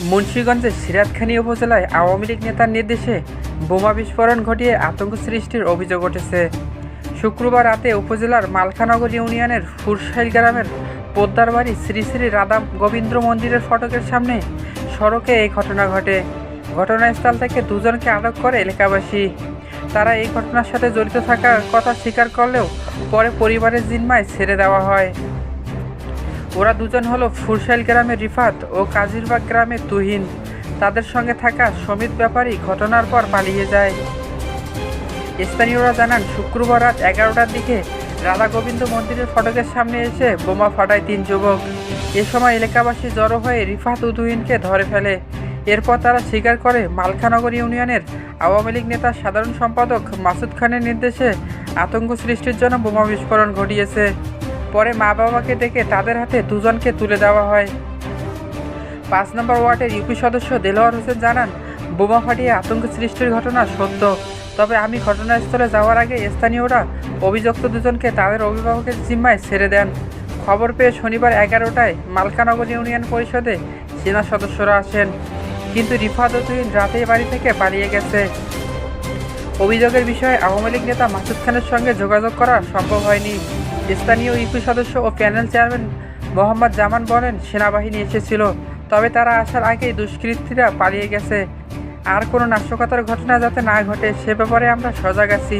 মুন্সীগঞ্জের সিরাজখানী উপজেলায় আওয়ামী লীগ নেতার নির্দেশে বোমা বিস্ফোরণ ঘটিয়ে আতঙ্ক সৃষ্টির অভিযোগ উঠেছে। শুক্রবার রাতে উপজেলার মালখানগর ইউনিয়নের ফুরসাইল গ্রামের পোদ্দার বাড়ি শ্রী শ্রী রাধা গোবিন্দ মন্দিরের ফটকের সামনে সড়কে এই ঘটনা ঘটে। ঘটনাস্থল থেকে দুজনকে আটক করে এলাকাবাসী। তারা এই ঘটনার সাথে জড়িত থাকার কথা স্বীকার করলেও পরে পরিবারের জিম্মায় ছেড়ে দেওয়া হয়। ওরা দুজন হলো ফুরসাইল গ্রামের রিফাত ও কাজিরবাগ গ্রামের তুহিন। তাদের সঙ্গে থাকা সমিত ব্যাপারী ঘটনার পর পালিয়ে যায়। স্থানীয়রা জানান, শুক্রবার রাত এগারোটার দিকে রাধা গোবিন্দ মন্দিরের ফটকের সামনে এসে বোমা ফাটায় তিন যুবক। এ সময় এলাকাবাসী জড়ো হয়ে রিফাত ও তুহিনকে ধরে ফেলে। এরপর তারা স্বীকার করে মালখানগর ইউনিয়নের আওয়ামী লীগ নেতা সাধারণ সম্পাদক মাসুদ খানের নির্দেশে আতঙ্ক সৃষ্টির জন্য বোমা বিস্ফোরণ ঘটিয়েছে। পরে মা বাবাকে ডেকে তাদের হাতে দুজনকে তুলে দেওয়া হয়। পাঁচ নম্বর ওয়ার্ডের ইউপি সদস্য দেলোয়ার হোসেন জানান, বোমা ফাটিয়ে আতঙ্ক সৃষ্টির ঘটনা সত্য। তবে আমি ঘটনাস্থলে যাওয়ার আগে স্থানীয়রা অভিযুক্ত দুজনকে তাদের অভিভাবকের জিম্মায় ছেড়ে দেন। খবর পেয়ে শনিবার এগারোটায় মালকানগর ইউনিয়ন পরিষদে সেনা সদস্যরা আসেন। কিন্তু রিফাত উদ্দিন রাতেই বাড়ি থেকে পালিয়ে গেছে। অভিযোগের বিষয়ে আওয়ামী লীগ নেতা মাসুদ খানের সঙ্গে যোগাযোগ করা সম্ভব হয়নি। স্থানীয় ইউপি সদস্য ও প্যানেল চেয়ারম্যান মোহাম্মদ জামান বলেন, সেনাবাহিনী এসেছিল, তবে তারা আসার আগেই দুষ্কৃতীরা পালিয়ে গেছে। আর কোনো নাশকতার ঘটনা যাতে না ঘটে, সে ব্যাপারে আমরা সজাগ আছি।